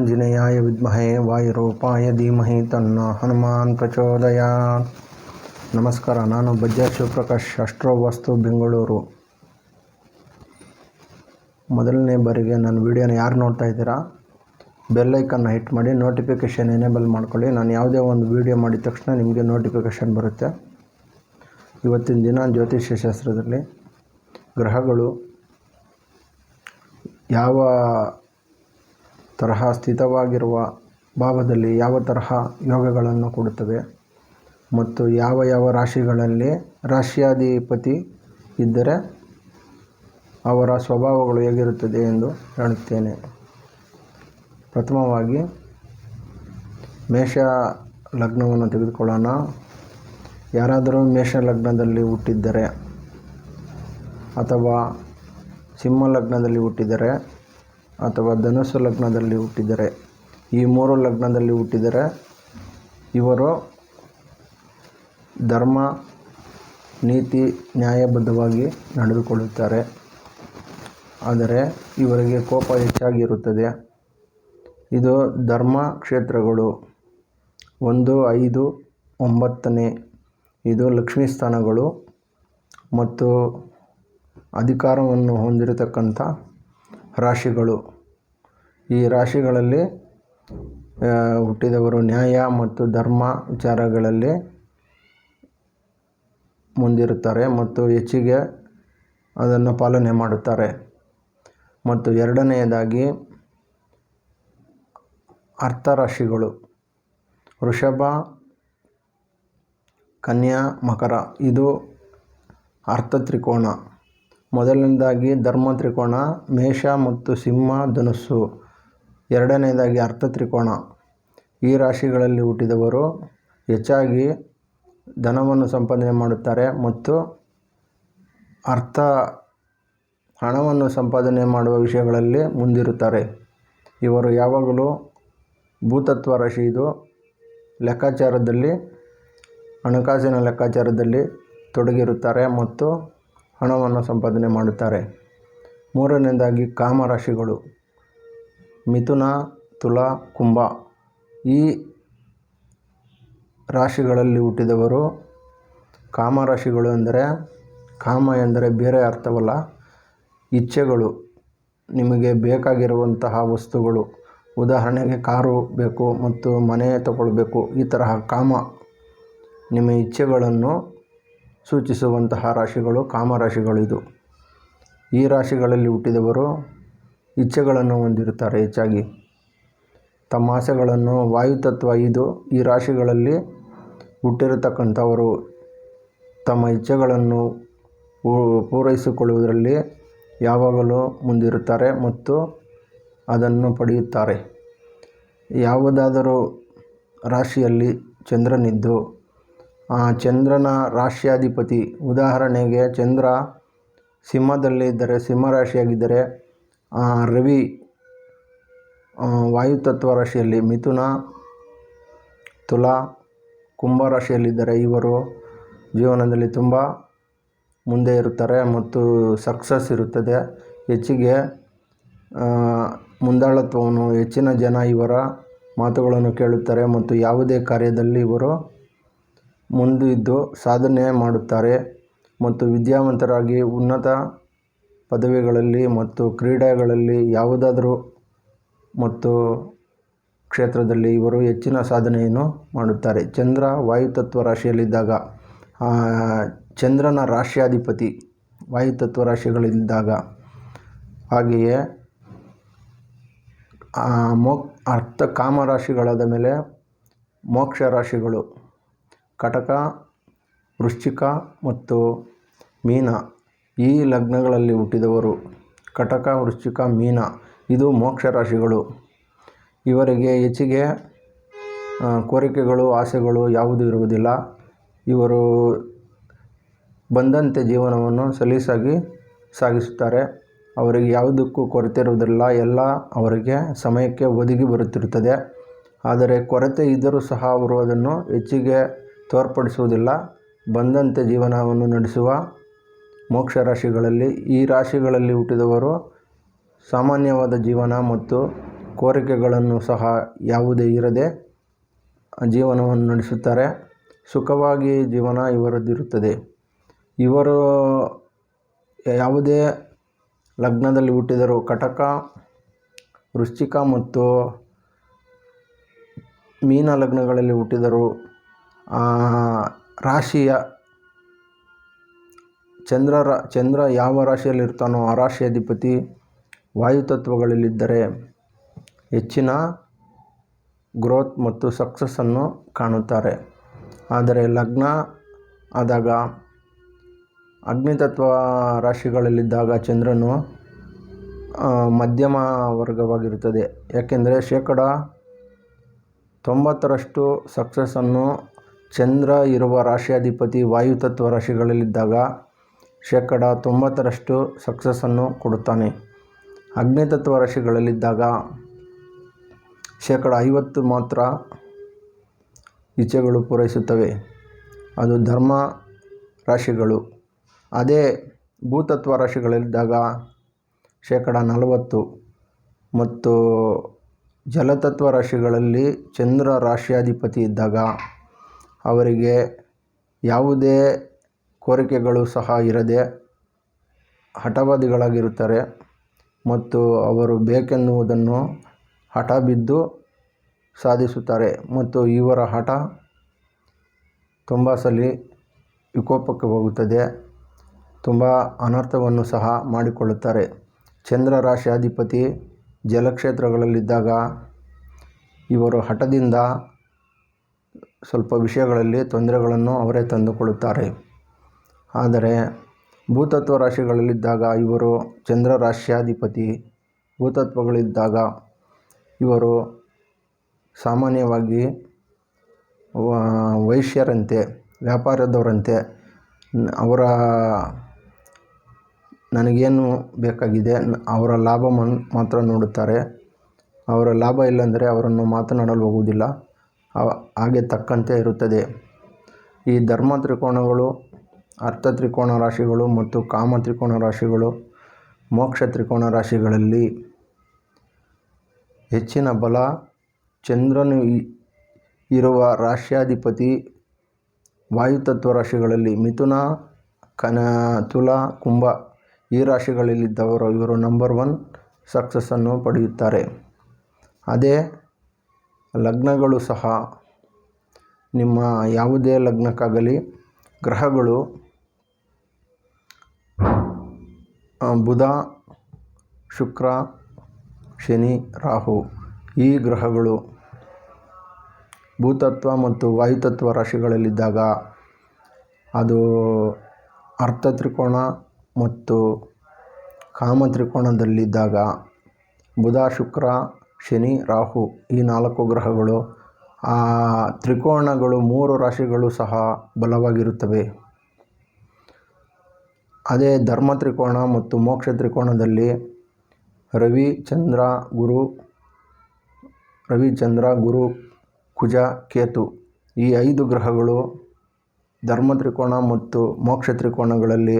ಆಂಜನೇಯಾಯ ವಿದ್ಮಹೇ ವಾಯುರೂಪಾಯ ಧೀಮಹಿ ತನ್ನ ಹನುಮಾನ್ ಪ್ರಚೋದಯ ನಮಸ್ಕಾರ, ನಾನು ಬಜ್ಜಾ ಶಿವಪ್ರಕಾಶ್ ಅಷ್ಟ್ರೋ ವಸ್ತು ಬೆಂಗಳೂರು. ಮೊದಲನೇ ಬಾರಿಗೆ ನನ್ನ ವಿಡಿಯೋನ ಯಾರು ನೋಡ್ತಾ ಇದ್ದೀರಾ ಬೆಲ್ಲೈಕನ್ನು ಹಿಟ್ ಮಾಡಿ ನೋಟಿಫಿಕೇಷನ್ ಎನೇಬಲ್ ಮಾಡ್ಕೊಳ್ಳಿ. ನಾನು ಯಾವುದೇ ಒಂದು ವಿಡಿಯೋ ಮಾಡಿದ ತಕ್ಷಣ ನಿಮಗೆ ನೋಟಿಫಿಕೇಷನ್ ಬರುತ್ತೆ. ಇವತ್ತಿನ ದಿನ ಜ್ಯೋತಿಷ್ಯ ಶಾಸ್ತ್ರದಲ್ಲಿ ಗ್ರಹಗಳು ಯಾವ ತರಹ ಸ್ಥಿತವಾಗಿರುವ ಭಾವದಲ್ಲಿ ಯಾವ ತರಹ ಯೋಗಗಳನ್ನು ಕೊಡುತ್ತವೆ ಮತ್ತು ಯಾವ ಯಾವ ರಾಶಿಗಳಲ್ಲಿ ರಾಶಿಯಾಧಿಪತಿ ಇದ್ದರೆ ಅವರ ಸ್ವಭಾವಗಳು ಹೇಗಿರುತ್ತದೆ ಎಂದು ಹೇಳುತ್ತೇನೆ. ಪ್ರಥಮವಾಗಿ ಮೇಷ ಲಗ್ನವನ್ನು ತೆಗೆದುಕೊಳ್ಳೋಣ. ಯಾರಾದರೂ ಮೇಷ ಲಗ್ನದಲ್ಲಿ ಹುಟ್ಟಿದ್ದರೆ ಅಥವಾ ಸಿಂಹ ಲಗ್ನದಲ್ಲಿ ಹುಟ್ಟಿದರೆ ಅಥವಾ ಧನುಸ್ಸು ಲಗ್ನದಲ್ಲಿ ಹುಟ್ಟಿದರೆ, ಈ ಮೂರು ಲಗ್ನದಲ್ಲಿ ಹುಟ್ಟಿದರೆ ಇವರು ಧರ್ಮ, ನೀತಿ, ನ್ಯಾಯಬದ್ಧವಾಗಿ ನಡೆದುಕೊಳ್ಳುತ್ತಾರೆ. ಆದರೆ ಇವರಿಗೆ ಕೋಪ ಹೆಚ್ಚಾಗಿರುತ್ತದೆ. ಇದು ಧರ್ಮ ಕ್ಷೇತ್ರಗಳು ಒಂದು, ಐದು, ಒಂಬತ್ತನೇ, ಇದು ಲಕ್ಷ್ಮೀ ಸ್ಥಾನಗಳು ಮತ್ತು ಅಧಿಕಾರವನ್ನು ಹೊಂದಿರತಕ್ಕಂಥ ರಾಶಿಗಳು. ಈ ರಾಶಿಗಳಲ್ಲಿ ಹುಟ್ಟಿದವರು ನ್ಯಾಯ ಮತ್ತು ಧರ್ಮ ವಿಚಾರಗಳಲ್ಲಿ ಮುಂದಿರುತ್ತಾರೆ ಮತ್ತು ಹೆಚ್ಚಿಗೆ ಅದನ್ನು ಪಾಲನೆ ಮಾಡುತ್ತಾರೆ. ಮತ್ತು ಎರಡನೆಯದಾಗಿ, ಅರ್ಥರಾಶಿಗಳು. ವೃಷಭ, ಕನ್ಯಾ, ಮಕರ. ಇದು ಅರ್ಥ ತ್ರಿಕೋಣ ಮೊದಲನೇದಾಗಿ ಧರ್ಮ ತ್ರಿಕೋಣ, ಮೇಷ ಮತ್ತು ಸಿಂಹ ಧನುಸ್ಸು. ಎರಡನೇದಾಗಿ ಅರ್ಥ ತ್ರಿಕೋಣ. ಈ ರಾಶಿಗಳಲ್ಲಿ ಹುಟ್ಟಿದವರು ಹೆಚ್ಚಾಗಿ ಧನವನ್ನು ಸಂಪಾದನೆ ಮಾಡುತ್ತಾರೆ ಮತ್ತು ಅರ್ಥ ಹಣವನ್ನು ಸಂಪಾದನೆ ಮಾಡುವ ವಿಷಯಗಳಲ್ಲಿ ಮುಂದಿರುತ್ತಾರೆ. ಇವರು ಯಾವಾಗಲೂ ಭೂತತ್ವ ರಾಶಿ ಇದು. ಲೆಕ್ಕಾಚಾರದಲ್ಲಿ, ಹಣಕಾಸಿನ ಲೆಕ್ಕಾಚಾರದಲ್ಲಿ ತೊಡಗಿರುತ್ತಾರೆ ಮತ್ತು ಹಣವನ್ನು ಸಂಪಾದನೆ ಮಾಡುತ್ತಾರೆ. ಮೂರನೇದಾಗಿ ಕಾಮರಾಶಿಗಳು. ಮಿಥುನ, ತುಲಾ, ಕುಂಭ. ಈ ರಾಶಿಗಳಲ್ಲಿ ಹುಟ್ಟಿದವರು ಕಾಮರಾಶಿಗಳು ಎಂದರೆ, ಕಾಮ ಎಂದರೆ ಬೇರೆ ಅರ್ಥವಲ್ಲ, ಇಚ್ಛೆಗಳು. ನಿಮಗೆ ಬೇಕಾಗಿರುವಂತಹ ವಸ್ತುಗಳು. ಉದಾಹರಣೆಗೆ ಕಾರು ಬೇಕು ಮತ್ತು ಮನೆ ತಗೊಳ್ಬೇಕು. ಈ ತರಹ ಕಾಮ. ನಿಮ್ಮ ಇಚ್ಛೆಗಳನ್ನು ಸೂಚಿಸುವಂತಹ ರಾಶಿಗಳು ಕಾಮರಾಶಿಗಳು ಇದು ಈ ರಾಶಿಗಳಲ್ಲಿ ಹುಟ್ಟಿದವರು ಇಚ್ಛೆಗಳನ್ನು ಹೊಂದಿರುತ್ತಾರೆ ಹೆಚ್ಚಾಗಿ. ತಮ್ಮ ಆಸೆಗಳನ್ನು ವಾಯುತತ್ವ ಇದು ಈ ರಾಶಿಗಳಲ್ಲಿ ಹುಟ್ಟಿರತಕ್ಕಂಥವರು. ತಮ್ಮ ಇಚ್ಛೆಗಳನ್ನು ಪೂರೈಸಿಕೊಳ್ಳುವುದರಲ್ಲಿ ಯಾವಾಗಲೂ ಮುಂದಿರುತ್ತಾರೆ ಮತ್ತು ಅದನ್ನು ಪಡೆಯುತ್ತಾರೆ. ಯಾವುದಾದರೂ ರಾಶಿಯಲ್ಲಿ ಚಂದ್ರನಿದ್ದು ಚಂದ್ರನ ರಾಶ್ಯಾಧಿಪತಿ ಉದಾಹರಣೆಗೆ ಚಂದ್ರ ಸಿಂಹದಲ್ಲಿ ಇದ್ದರೆ, ಸಿಂಹರಾಶಿಯಾಗಿದ್ದರೆ ರವಿ ವಾಯುತತ್ವ ರಾಶಿಯಲ್ಲಿ ಮಿಥುನ, ತುಲಾ, ಕುಂಭ ರಾಶಿಯಲ್ಲಿದ್ದರೆ ಇವರು ಜೀವನದಲ್ಲಿ ತುಂಬ ಮುಂದೆ ಇರುತ್ತಾರೆ ಮತ್ತು ಸಕ್ಸಸ್ ಇರುತ್ತದೆ. ಹೆಚ್ಚಿಗೆ ಮುಂದಾಳತ್ವವನ್ನು ಹೆಚ್ಚಿನ ಜನ ಇವರ ಮಾತುಗಳನ್ನು ಕೇಳುತ್ತಾರೆ ಮತ್ತು ಯಾವುದೇ ಕಾರ್ಯದಲ್ಲಿ ಇವರು ಮುಂದಿದ್ದು ಸಾಧನೆ ಮಾಡುತ್ತಾರೆ ಮತ್ತು ವಿದ್ಯಾವಂತರಾಗಿ ಉನ್ನತ ಪದವಿಗಳಲ್ಲಿ ಮತ್ತು ಕ್ರೀಡೆಗಳಲ್ಲಿ ಯಾವುದಾದರೂ ಮತ್ತು ಕ್ಷೇತ್ರದಲ್ಲಿ ಇವರು ಹೆಚ್ಚಿನ ಸಾಧನೆಯನ್ನು ಮಾಡುತ್ತಾರೆ. ಚಂದ್ರ ವಾಯುತತ್ವ ರಾಶಿಯಲ್ಲಿದ್ದಾಗ ಚಂದ್ರನ ರಾಶ್ಯಾಧಿಪತಿ ವಾಯುತತ್ವ ರಾಶಿಗಳಿದ್ದಾಗ ಹಾಗೆಯೇ ಮೋಕ್ ಅರ್ಥ ಕಾಮರಾಶಿಗಳಾದ ಮೇಲೆ ಮೋಕ್ಷ ರಾಶಿಗಳು ಕಟಕ, ವೃಶ್ಚಿಕ ಮತ್ತು ಮೀನ ಈ ಲಗ್ನಗಳಲ್ಲಿ ಹುಟ್ಟಿದವರು. ಕಟಕ, ವೃಶ್ಚಿಕ, ಮೀನ ಇದು ಮೋಕ್ಷ ರಾಶಿಗಳು. ಇವರಿಗೆ ಹೆಚ್ಚಿಗೆ ಕೋರಿಕೆಗಳು, ಆಸೆಗಳು ಯಾವುದೂ ಇರುವುದಿಲ್ಲ. ಇವರು ಬಂದಂತೆ ಜೀವನವನ್ನು ಸಲೀಸಾಗಿ ಸಾಗಿಸುತ್ತಾರೆ. ಅವರಿಗೆ ಯಾವುದಕ್ಕೂ ಕೊರತೆ ಇರುವುದಿಲ್ಲ. ಎಲ್ಲ ಅವರಿಗೆ ಸಮಯಕ್ಕೆ ಒದಗಿ ಬರುತ್ತಿರುತ್ತದೆ. ಆದರೆ ಕೊರತೆ ಇದ್ದರೂ ಸಹ ಅವರು ಅದನ್ನು ಹೆಚ್ಚಿಗೆ ತೋರ್ಪಡಿಸುವುದಿಲ್ಲ. ಬಂದಂತೆ ಜೀವನವನ್ನು ನಡೆಸುವ ಮೋಕ್ಷ ರಾಶಿಗಳಲ್ಲಿ ಈ ರಾಶಿಗಳಲ್ಲಿ ಹುಟ್ಟಿದವರು ಸಾಮಾನ್ಯವಾದ ಜೀವನ ಮತ್ತು ಕೋರಿಕೆಗಳನ್ನು ಸಹ ಯಾವುದೇ ಇರದೆ ಜೀವನವನ್ನು ನಡೆಸುತ್ತಾರೆ. ಸುಖವಾಗಿ ಜೀವನ ಇವರದ್ದಿರುತ್ತದೆ. ಇವರು ಯಾವುದೇ ಲಗ್ನದಲ್ಲಿ ಹುಟ್ಟಿದರೂ ಕಟಕ, ವೃಶ್ಚಿಕ ಮತ್ತು ಮೀನ ಲಗ್ನಗಳಲ್ಲಿ ಹುಟ್ಟಿದರೂ ರಾಶಿಯ ಚಂದ್ರ ಚಂದ್ರ ಯಾವ ರಾಶಿಯಲ್ಲಿರ್ತಾನೋ ಆ ರಾಶಿ ಅಧಿಪತಿ ವಾಯುತತ್ವಗಳಲ್ಲಿದ್ದರೆ ಹೆಚ್ಚಿನ ಗ್ರೋತ್ ಮತ್ತು ಸಕ್ಸಸ್ಸನ್ನು ಕಾಣುತ್ತಾರೆ. ಆದರೆ ಲಗ್ನ ಆದಾಗ ಅಗ್ನಿತತ್ವ ರಾಶಿಗಳಲ್ಲಿದ್ದಾಗ ಚಂದ್ರನು ಮಧ್ಯಮ ವರ್ಗವಾಗಿರುತ್ತದೆ. ಯಾಕೆಂದರೆ ಶೇಕಡ ತೊಂಬತ್ತರಷ್ಟು ಸಕ್ಸಸ್ಸನ್ನು ಚಂದ್ರ ಇರುವ ರಾಶಿಯಾಧಿಪತಿ ವಾಯುತತ್ವ ರಾಶಿಗಳಲ್ಲಿದ್ದಾಗ ಶೇಕಡ ತೊಂಬತ್ತರಷ್ಟು ಸಕ್ಸಸ್ಸನ್ನು ಕೊಡುತ್ತಾನೆ. ಅಗ್ನಿತತ್ವ ರಾಶಿಗಳಲ್ಲಿದ್ದಾಗ ಶೇಕಡ ಐವತ್ತು ಮಾತ್ರ ಇಚ್ಛೆಗಳು ಪೂರೈಸುತ್ತವೆ. ಅದು ಧರ್ಮ ರಾಶಿಗಳು. ಅದೇ ಭೂತತ್ವ ರಾಶಿಗಳಲ್ಲಿದ್ದಾಗ ಶೇಕಡ ನಲವತ್ತು ಮತ್ತು ಜಲತತ್ವ ರಾಶಿಗಳಲ್ಲಿ ಚಂದ್ರ ರಾಶಿಯಾಧಿಪತಿ ಇದ್ದಾಗ ಅವರಿಗೆ ಯಾವುದೇ ಕೋರಿಕೆಗಳು ಸಹ ಇರದೆ ಹಠವಾದಿಗಳಾಗಿರುತ್ತಾರೆ ಮತ್ತು ಅವರು ಬೇಕೆನ್ನುವುದನ್ನು ಹಠ ಬಿದ್ದು ಸಾಧಿಸುತ್ತಾರೆ ಮತ್ತು ಇವರ ಹಠ ತುಂಬ ಸಲ ವಿಕೋಪಕ್ಕೆ ಹೋಗುತ್ತದೆ. ತುಂಬ ಅನರ್ಥವನ್ನು ಸಹ ಮಾಡಿಕೊಳ್ಳುತ್ತಾರೆ. ಚಂದ್ರ ರಾಶಿಯಾಧಿಪತಿ ಜಲಕ್ಷೇತ್ರಗಳಲ್ಲಿದ್ದಾಗ ಇವರು ಹಠದಿಂದ ಸ್ವಲ್ಪ ವಿಷಯಗಳಲ್ಲಿ ತೊಂದರೆಗಳನ್ನು ಅವರೇ ತಂದುಕೊಳ್ಳುತ್ತಾರೆ. ಆದರೆ ಭೂತತ್ವ ರಾಶಿಗಳಲ್ಲಿದ್ದಾಗ ಇವರು ಚಂದ್ರ ರಾಶ್ಯಾಧಿಪತಿ, ಭೂತತ್ವಗಳಿದ್ದಾಗ ಇವರು ಸಾಮಾನ್ಯವಾಗಿ ವೈಶ್ಯರಂತೆ, ವ್ಯಾಪಾರದವರಂತೆ. ಅವರ, ನನಗೇನು ಬೇಕಾಗಿದೆ ಅವರ ಲಾಭ ಮಾತ್ರ ನೋಡುತ್ತಾರೆ. ಅವರ ಲಾಭ ಇಲ್ಲಾಂದರೆ ಅವರನ್ನು ಮಾತನಾಡಲು ಹೋಗುವುದಿಲ್ಲ. ಹಾಗೆ ತಕ್ಕಂತೆ ಇರುತ್ತದೆ. ಈ ಧರ್ಮ ತ್ರಿಕೋನಗಳು, ಅರ್ಥ ತ್ರಿಕೋನ ರಾಶಿಗಳು ಮತ್ತು ಕಾಮ ತ್ರಿಕೋನ ರಾಶಿಗಳು ಮೋಕ್ಷ ತ್ರಿಕೋನ ರಾಶಿಗಳಲ್ಲಿ ಹೆಚ್ಚಿನ ಬಲ ಚಂದ್ರನು ಇರುವ ರಾಶ್ಯಾಧಿಪತಿ ವಾಯುತತ್ವ ರಾಶಿಗಳಲ್ಲಿ ಮಿಥುನ, ಕನ, ತುಲಾ, ಕುಂಭ ಈ ರಾಶಿಗಳಲ್ಲಿದ್ದವರು ಇವರು ನಂಬರ್ ಒನ್ ಸಕ್ಸಸ್ಸನ್ನು ಪಡೆಯುತ್ತಾರೆ. ಅದೇ ಲಗ್ನಗಳು ಸಹ ನಿಮ್ಮ ಯಾವುದೇ ಲಗ್ನಕ್ಕಾಗಲಿ ಗ್ರಹಗಳು ಬುಧ, ಶುಕ್ರ, ಶನಿ, ರಾಹು ಈ ಗ್ರಹಗಳು ಭೂತತ್ವ ಮತ್ತು ವಾಯುತತ್ವ ರಾಶಿಗಳಲ್ಲಿದ್ದಾಗ ಅದು ಅರ್ಥ ತ್ರಿಕೋಣ ಮತ್ತು ಕಾಮ ತ್ರಿಕೋಣದಲ್ಲಿದ್ದಾಗ ಬುಧ, ಶುಕ್ರ, ಶನಿ, ರಾಹು ಈ ನಾಲ್ಕು ಗ್ರಹಗಳು ಆ ತ್ರಿಕೋಣಗಳು ಮೂರು ರಾಶಿಗಳು ಸಹ ಬಲವಾಗಿರುತ್ತವೆ. ಅದೇ ಧರ್ಮ ತ್ರಿಕೋಣ ಮತ್ತು ಮೋಕ್ಷ ತ್ರಿಕೋಣದಲ್ಲಿ ರವಿ, ಚಂದ್ರ, ಗುರು, ರವಿ, ಚಂದ್ರ, ಗುರು, ಕುಜ, ಕೇತು ಈ ಐದು ಗ್ರಹಗಳು ಧರ್ಮ ತ್ರಿಕೋಣ ಮತ್ತು ಮೋಕ್ಷ ತ್ರಿಕೋಣಗಳಲ್ಲಿ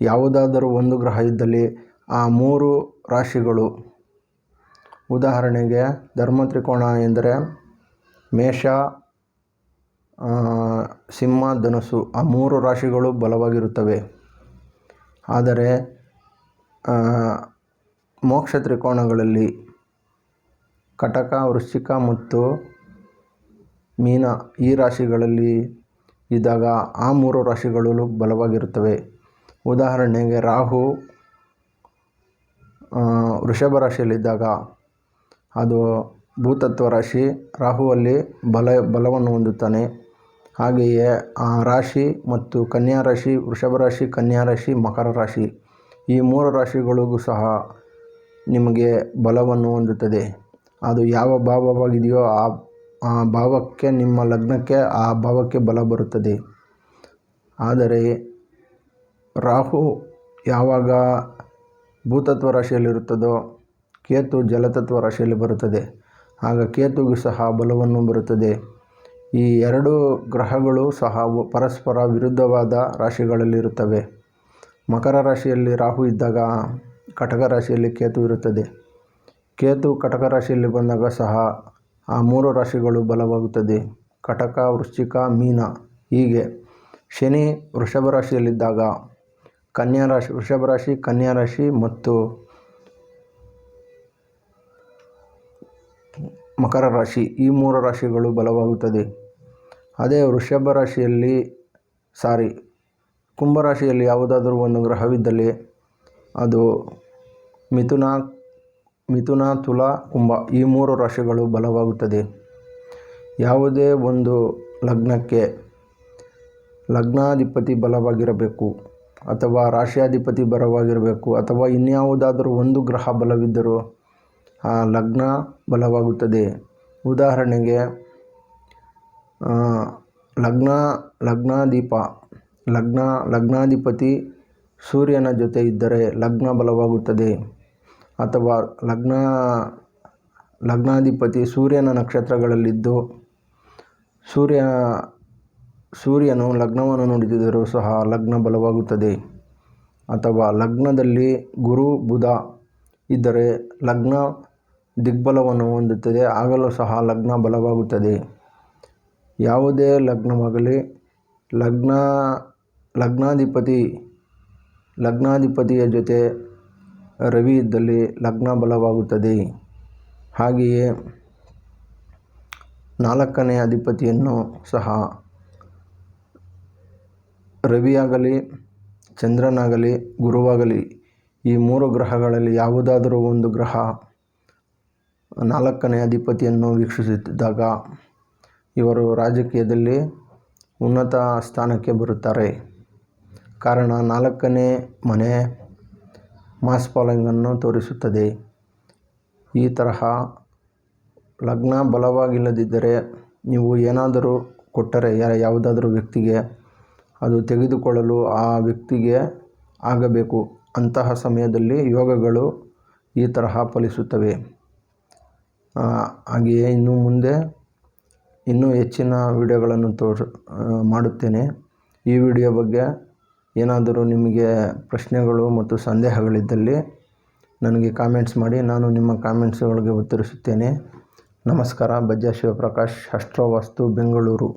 ಯಾವುದಾದರೂ ಒಂದು ಗ್ರಹ ಇದ್ದಲ್ಲಿ ಆ ಮೂರು ರಾಶಿಗಳು. ಉದಾಹರಣೆಗೆ ಧರ್ಮ ತ್ರಿಕೋಣ ಎಂದರೆ ಮೇಷ ಸಿಂಹ ಧನಸ್ಸು ಆ ಮೂರು ರಾಶಿಗಳು ಬಲವಾಗಿರುತ್ತವೆ. ಆದರೆ ಮೋಕ್ಷ ತ್ರಿಕೋಣಗಳಲ್ಲಿ ಕಟಕ, ವೃಶ್ಚಿಕ ಮತ್ತು ಮೀನ ಈ ರಾಶಿಗಳಲ್ಲಿ ಇದ್ದಾಗ ಆ ಮೂರು ರಾಶಿಗಳು ಬಲವಾಗಿರುತ್ತವೆ. ಉದಾಹರಣೆಗೆ ರಾಹು ವೃಷಭ ರಾಶಿಯಲ್ಲಿದ್ದಾಗ ಅದು ಭೂತತ್ವ ರಾಶಿ ರಾಹುವಲ್ಲಿ ಬಲ, ಬಲವನ್ನು ಹೊಂದುತ್ತಾನೆ. ಹಾಗೆಯೇ ಆ ರಾಶಿ ಮತ್ತು ಕನ್ಯಾ ರಾಶಿ, ವೃಷಭ ರಾಶಿ, ಕನ್ಯಾ ರಾಶಿ, ಮಕರ ರಾಶಿ ಈ ಮೂರು ರಾಶಿಗಳಿಗೂ ಸಹ ನಿಮಗೆ ಬಲವನ್ನು ಹೊಂದುತ್ತದೆ. ಅದು ಯಾವ ಭಾವವಾಗಿದೆಯೋ ಆ ಆ ಭಾವಕ್ಕೆ, ನಿಮ್ಮ ಲಗ್ನಕ್ಕೆ ಆ ಭಾವಕ್ಕೆ ಬಲ ಬರುತ್ತದೆ. ಆದರೆ ರಾಹು ಯಾವಾಗ ಭೂತತ್ವ ರಾಶಿಯಲ್ಲಿರುತ್ತದೋ ಕೇತು ಜಲತತ್ವ ರಾಶಿಯಲ್ಲಿ ಬರುತ್ತದೆ. ಆಗ ಕೇತುವಿಗೆ ಸಹ ಬಲವನ್ನು ಬರುತ್ತದೆ. ಈ ಎರಡು ಗ್ರಹಗಳು ಸಹ ಪರಸ್ಪರ ವಿರುದ್ಧವಾದ ರಾಶಿಗಳಲ್ಲಿರುತ್ತವೆ. ಮಕರ ರಾಶಿಯಲ್ಲಿ ರಾಹು ಇದ್ದಾಗ ಕಟಕ ರಾಶಿಯಲ್ಲಿ ಕೇತು ಇರುತ್ತದೆ. ಕೇತು ಕಟಕ ರಾಶಿಯಲ್ಲಿ ಬಂದಾಗ ಸಹ ಆ ಮೂರು ರಾಶಿಗಳು ಬಲವಾಗುತ್ತದೆ. ಕಟಕ, ವೃಶ್ಚಿಕ, ಮೀನ. ಹೀಗೆ ಶನಿ ವೃಷಭ ರಾಶಿಯಲ್ಲಿದ್ದಾಗ ಕನ್ಯಾ ರಾಶಿ, ವೃಷಭ ರಾಶಿ, ಕನ್ಯಾ ರಾಶಿ ಮತ್ತು ಮಕರ ರಾಶಿ ಈ ಮೂರು ರಾಶಿಗಳು ಬಲವಾಗುತ್ತದೆ. ಅದೇ ವೃಷಭ ರಾಶಿಯಲ್ಲಿ, ಸಾರಿ ಕುಂಭರಾಶಿಯಲ್ಲಿ ಯಾವುದಾದರೂ ಒಂದು ಗ್ರಹವಿದ್ದಲ್ಲಿ ಅದು ಮಿಥುನ ಮಿಥುನ, ತುಲಾ, ಕುಂಭ ಈ ಮೂರು ರಾಶಿಗಳು ಬಲವಾಗುತ್ತದೆ. ಯಾವುದೇ ಒಂದು ಲಗ್ನಕ್ಕೆ ಲಗ್ನಾಧಿಪತಿ ಬಲವಾಗಿರಬೇಕು ಅಥವಾ ರಾಶಿಯಾಧಿಪತಿ ಬಲವಾಗಿರಬೇಕು ಅಥವಾ ಇನ್ಯಾವುದಾದರೂ ಒಂದು ಗ್ರಹ ಬಲವಿದ್ದರೂ ಲಗ್ನ ಬಲವಾಗುತ್ತದೆ. ಉದಾಹರಣೆಗೆ ಲಗ್ನ, ಲಗ್ನಾಧಿಪ, ಲಗ್ನ, ಲಗ್ನಾಧಿಪತಿ ಸೂರ್ಯನ ಜೊತೆ ಇದ್ದರೆ ಲಗ್ನ ಬಲವಾಗುತ್ತದೆ. ಅಥವಾ ಲಗ್ನ, ಲಗ್ನಾಧಿಪತಿ ಸೂರ್ಯನ ನಕ್ಷತ್ರಗಳಲ್ಲಿದ್ದು, ಸೂರ್ಯ, ಸೂರ್ಯನು ಲಗ್ನವನ್ನು ನುಡಿದಿದ್ದರೂ ಸಹ ಲಗ್ನ ಬಲವಾಗುತ್ತದೆ. ಅಥವಾ ಲಗ್ನದಲ್ಲಿ ಗುರು, ಬುಧ ಇದ್ದರೆ ಲಗ್ನ ದಿಗ್ಬಲವನ್ನು ಹೊಂದುತ್ತದೆ, ಆಗಲೂ ಸಹ ಲಗ್ನ ಬಲವಾಗುತ್ತದೆ. ಯಾವುದೇ ಲಗ್ನವಾಗಲಿ, ಲಗ್ನ, ಲಗ್ನಾಧಿಪತಿ, ಲಗ್ನಾಧಿಪತಿಯ ಜೊತೆ ರವಿ ಇದ್ದಲ್ಲಿ ಲಗ್ನ ಬಲವಾಗುತ್ತದೆ. ಹಾಗೆಯೇ ನಾಲ್ಕನೇ ಅಧಿಪತಿಯನ್ನು ಸಹ ರವಿಯಾಗಲಿ, ಚಂದ್ರನಾಗಲಿ, ಗುರುವಾಗಲಿ ಈ ಮೂರು ಗ್ರಹಗಳಲ್ಲಿ ಯಾವುದಾದರೂ ಒಂದು ಗ್ರಹ ನಾಲ್ಕನೇ ಅಧಿಪತಿಯನ್ನು ವೀಕ್ಷಿಸುತ್ತಿದ್ದಾಗ ಇವರು ರಾಜಕೀಯದಲ್ಲಿ ಉನ್ನತ ಸ್ಥಾನಕ್ಕೆ ಬರುತ್ತಾರೆ. ಕಾರಣ ನಾಲ್ಕನೇ ಮನೆ ಮಾಸ್ ಫಾಲೋಯಿಂಗನ್ನು ತೋರಿಸುತ್ತದೆ. ಈ ತರಹ ಲಗ್ನ ಬಲವಾಗಿಲ್ಲದಿದ್ದರೆ ನೀವು ಏನಾದರೂ ಕೊಟ್ಟರೆ ಯಾವುದಾದರೂ ವ್ಯಕ್ತಿಗೆ ಅದು ತೆಗೆದುಕೊಳ್ಳಲು ಆ ವ್ಯಕ್ತಿಗೆ ಆಗಬೇಕು. ಅಂತಹ ಸಮಯದಲ್ಲಿ ಯೋಗಗಳು ಈ ತರಹ ಫಲಿಸುತ್ತವೆ. ಹಾಗೆಯೇ ಇನ್ನು ಮುಂದೆ ಇನ್ನೂ ಹೆಚ್ಚಿನ ವಿಡಿಯೋಗಳನ್ನು ತೋರ್ ಮಾಡುತ್ತೇನೆ. ಈ ವಿಡಿಯೋ ಬಗ್ಗೆ ಏನಾದರೂ ನಿಮಗೆ ಪ್ರಶ್ನೆಗಳು ಮತ್ತು ಸಂದೇಹಗಳಿದ್ದಲ್ಲಿ ನನಗೆ ಕಾಮೆಂಟ್ಸ್ ಮಾಡಿ, ನಾನು ನಿಮ್ಮ ಕಾಮೆಂಟ್ಸ್ಗಳಿಗೆ ಉತ್ತರಿಸುತ್ತೇನೆ. ನಮಸ್ಕಾರ ಬಜ್ಜಾ ಶಿವಪ್ರಕಾಶ್ ಅಷ್ಟ್ರೋ ವಾಸ್ತು ಬೆಂಗಳೂರು.